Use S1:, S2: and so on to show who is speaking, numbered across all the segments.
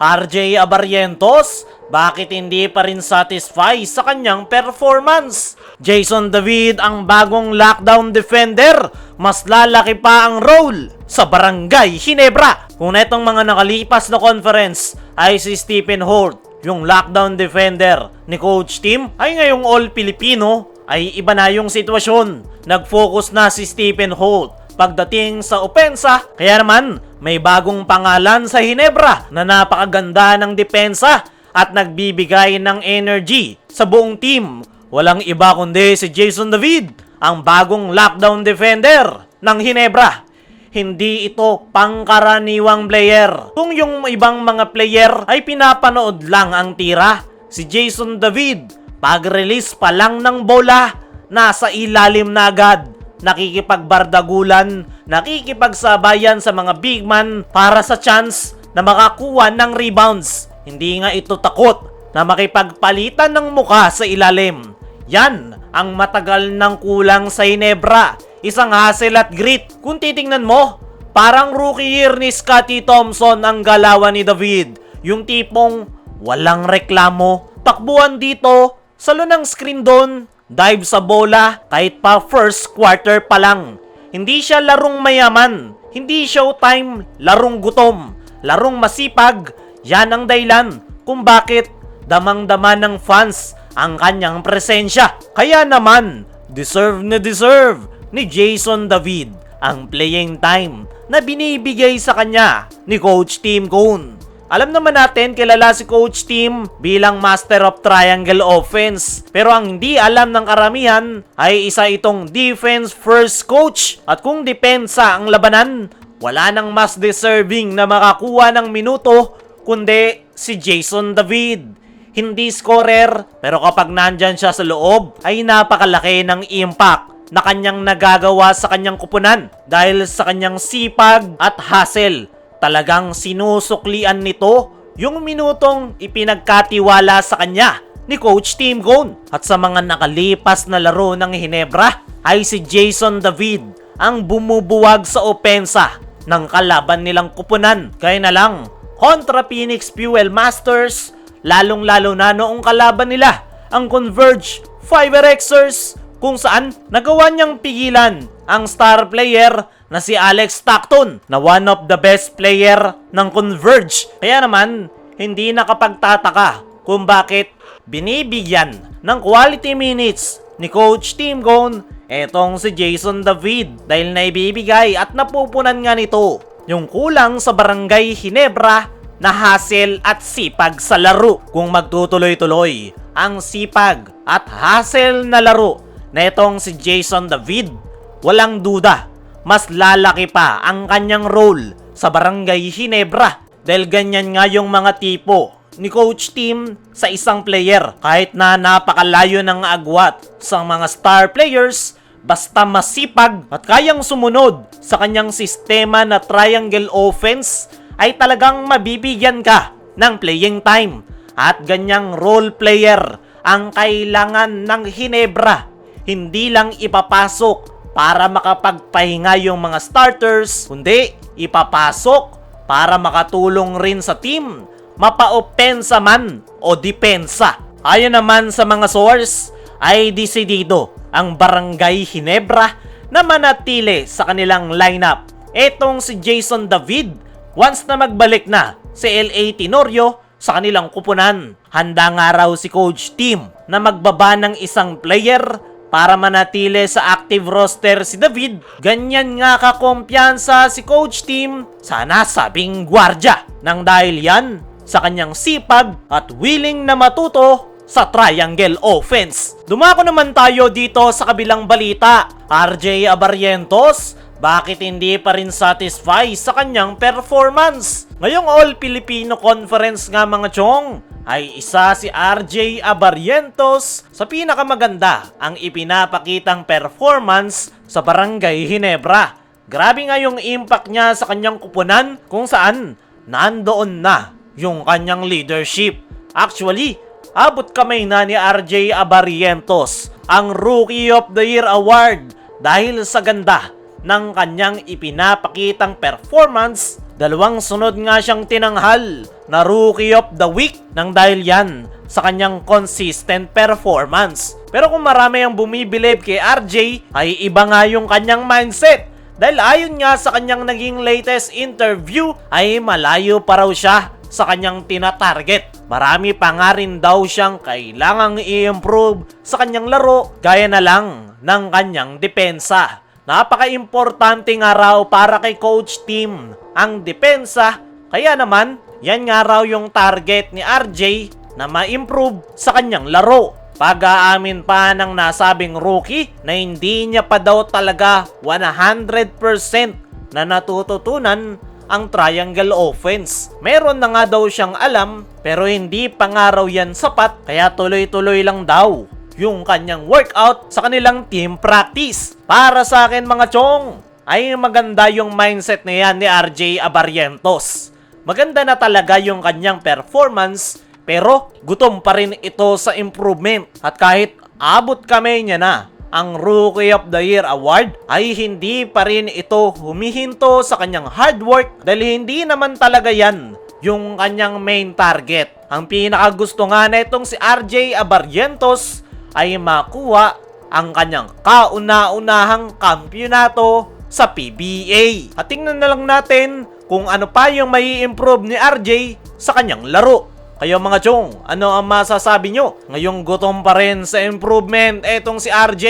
S1: RJ Abarrientos, bakit hindi pa rin satisfy sa kanyang performance? Jason David ang bagong lockdown defender, mas lalaki pa ang role sa Barangay Hinebra. Kung na itong mga nakalipas na conference ay si Stephen Holt, yung lockdown defender ni Coach Tim, ay ngayong all Filipino ay iba na yung sitwasyon. Nag-focus na si Stephen Holt pagdating sa opensa. Kaya naman, may bagong pangalan sa Hinebra na napakaganda ng depensa at nagbibigay ng energy sa buong team. Walang iba kundi si Jason David, ang bagong lockdown defender ng Hinebra. Hindi ito pangkaraniwang player. Kung yung ibang mga player ay pinapanood lang ang tira, si Jason David, pag-release pa lang ng bola, nasa ilalim na agad nakikipagbardagulan, nakikipagsabayan sa mga big man para sa chance na makakuha ng rebounds. Hindi nga ito takot na makipagpalitan ng muka sa ilalim. Yan ang matagal ng kulang sa Hinebra. Isang hassle at grit. Kung titingnan mo, parang rookie year ni Scotty Thompson ang galawan ni David. Yung tipong walang reklamo, takbuhan dito, salo ng screen doon, dive sa bola kahit pa first quarter pa lang. Hindi siya larong mayaman, hindi showtime, larong gutom, larong masipag. Yan ang dahilan kung bakit damang-dama ng fans ang kanyang presensya. Kaya naman, deserve na deserve ni Jason David ang playing time na binibigay sa kanya ni Coach Tim Cone. Alam naman natin kilala si Coach Tim bilang master of triangle offense. Pero ang hindi alam ng karamihan ay isa itong defense first coach. At kung depensa ang labanan, wala nang mas deserving na makakuha ng minuto kundi si Jason David. Hindi scorer, pero kapag nandyan siya sa loob, ay napakalaki ng impact na kanyang nagagawa sa kanyang kupunan dahil sa kanyang sipag at hustle talagang sinusuklian nito yung minutong ipinagkatiwala sa kanya ni Coach Tim Cone. At sa mga nakalipas na laro ng Hinebra ay si Jason David ang bumubuwag sa opensa ng kalaban nilang kupunan. Kaya na lang, kontra Phoenix Fuel Masters, lalong-lalo na noong kalaban nila, ang Converge Fiberxers kung saan nagawa niyang pigilan ang star player na si Alex Stockton na one of the best player ng Converge. Kaya naman, hindi nakapagtataka kung bakit binibigyan ng quality minutes ni Coach Tim Gone etong si Jason David dahil naibibigay at napupunan nga nito yung kulang sa barangay Hinebra na hassle at sipag sa laro. Kung magtutuloy-tuloy ang sipag at hassle na laro na itong si Jason David, walang duda mas lalaki pa ang kanyang role sa Barangay Hinebra. Dahil ganyan nga yung mga tipo ni Coach Tim sa isang player. Kahit na napakalayo ng agwat sa mga star players, basta masipag at kayang sumunod sa kanyang sistema na triangle offense, ay talagang mabibigyan ka ng playing time. At ganyang role player ang kailangan ng Hinebra. Hindi lang ipapasok para makapagpahinga yung mga starters, kundi ipapasok para makatulong rin sa team, mapa-opensa man o depensa. Ayon naman sa mga source, ay desidido ang Barangay Hinebra na manatili sa kanilang lineup. Etong si Jason David, once na magbalik na si LA Tenorio sa kanilang kupunan. Handa nga raw si Coach Tim na magbaba ng isang player para manatili sa active roster si David, ganyan nga kakumpiyansa si Coach Tim sa nasabing gwardya. Nang dahil yan sa kanyang sipag at willing na matuto sa triangle offense. Dumako naman tayo dito sa kabilang balita. RJ Abarrientos, bakit hindi pa rin satisfy sa kanyang performance? Ngayong All Filipino Conference nga mga chong, ay isa si RJ Abarrientos sa pinakamaganda ang ipinapakitang performance sa Barangay Hinebra. Grabe nga yung impact niya sa kanyang kupunan kung saan nandoon na yung kanyang leadership. Actually, abot kamay na ni RJ Abarrientos ang Rookie of the Year Award dahil sa ganda ng kanyang ipinapakitang performance Dalawang sunod nga siyang tinanghal na Rookie of the Week nang dahil yan sa kanyang consistent performance. Pero kung marami ang bumibilib kay RJ, ay iba nga yung kanyang mindset. Dahil ayon nga sa kanyang naging latest interview, ay malayo pa raw siya sa kanyang tinatarget. Marami pa nga rin daw siyang kailangang i-improve sa kanyang laro gaya na lang ng kanyang depensa. Napaka-importante nga raw para kay coach team ang depensa. Kaya naman, yan nga raw yung target ni RJ na ma-improve sa kanyang laro. Pag-aamin pa ng nasabing rookie na hindi niya pa daw talaga 100% na natututunan ang triangle offense. Meron na nga daw siyang alam pero hindi pa nga raw yan sapat kaya tuloy-tuloy lang daw yung kanyang workout sa kanilang team practice. Para sa akin mga chong, ay maganda yung mindset na yan ni RJ Abarientos. Maganda na talaga yung kanyang performance pero gutom pa rin ito sa improvement. At kahit abot kami niya na ang Rookie of the Year Award ay hindi pa rin ito humihinto sa kanyang hard work dahil hindi naman talaga yan yung kanyang main target. Ang pinakagusto nga na itong si RJ Abarientos ay makuha ang kanyang kauna-unahang kampyonato sa PBA. At tingnan na lang natin kung ano pa yung may improve ni RJ sa kanyang laro. Kayo mga chong, ano ang masasabi nyo? Ngayong gutom pa rin sa improvement etong si RJ.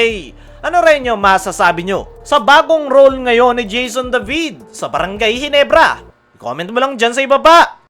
S1: Ano rin yung masasabi nyo? Sa bagong role ngayon ni Jason David sa Barangay Hinebra. Comment mo lang dyan sa ibaba.